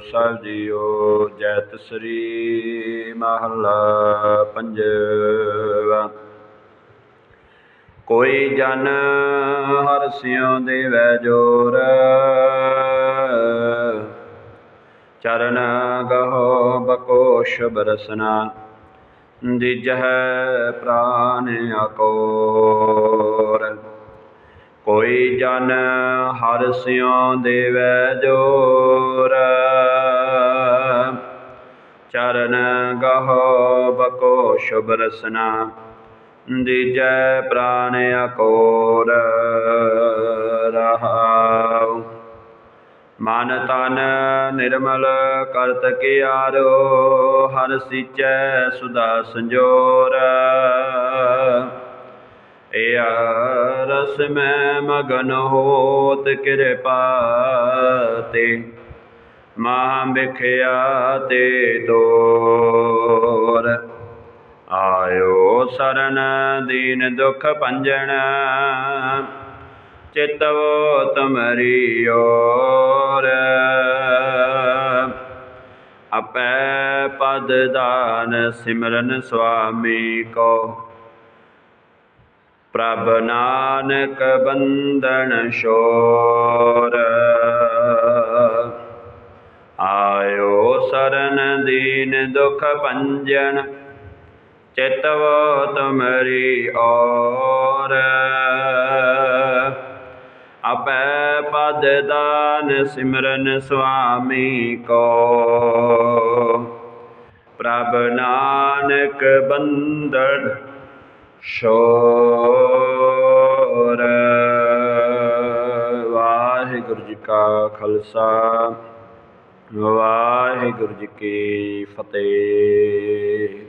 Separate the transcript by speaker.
Speaker 1: ਸਾਹਿਬ JIO ਜੈਤ ਸ੍ਰੀ ਮਹਲਾ ਪੰਜਵਾ। ਕੋਈ ਜਨ ਹਰ ਸਿਉ ਦੇਵੈ ਜੋਰ। ਚਰਨ ਗਹੋ ਬਕੋਸ਼ ਬਰਸਨਾ ਦਿਜਹਿ ਪ੍ਰਾਨ ਅਕੋਰ। ਕੋਈ ਜਨ ਹਰ ਸਿਉ ਦੇਵੈ ਜੋਰ। ਚਰਨ ਗਹੋ ਸ਼ੁਭ ਰਸਨਾ, ਦੀਜੈ ਪ੍ਰਾਨ ਅਕੋਰ ਰਹਾਉ। ਮਨ ਤਨ ਨਿਰਮਲ ਕਰਤ ਕਿਆਰੋ, ਹਰ ਸੀਚੈ ਸੁਦਾ ਸੰਜੋਰ। ਏ ਰਸ ਮੈਂ ਮਗਨ ਹੋਤ ਕਿਰਪਾ ਤੇ ਮਹਾ ਵਿਖਿਆ ਤੇ ਤੋਰ ਆਇਓ ਸਰਨ ਦੀਨ ਦੁਖ ਭੰਜਨ ਚਿਤਵੋ ਤੁਮਰੀ ਓਰ ਆਪੈ ਪਦ ਦਾਨ ਸਿਮਰਨ ਸੁਆਮੀ ਕੋ। ਪ੍ਰਭ ਨਾਨਕ ਬੰਧਨ ਸ਼ੋਰ। ਦੀਨ ਦੁਖ ਭੰਜਨ ਚਿਤਵੋ ਤੁਮਰੀ ਔਰ। ਆਪੈ ਪਦ ਦਾਨ ਸਿਮਰਨ ਸੁਆਮੀ ਕੋ। ਪ੍ਰਭ ਨਾਨਕ ਬੰਦਨ ਸ਼ੋਰ ਵਾਹਿਗੁਰੂ ਜੀ ਕਾ ਖਾਲਸਾ। ਵਾਹਿਗੁਰੂ ਜੀ ਕੀ ਫਤਿਹ।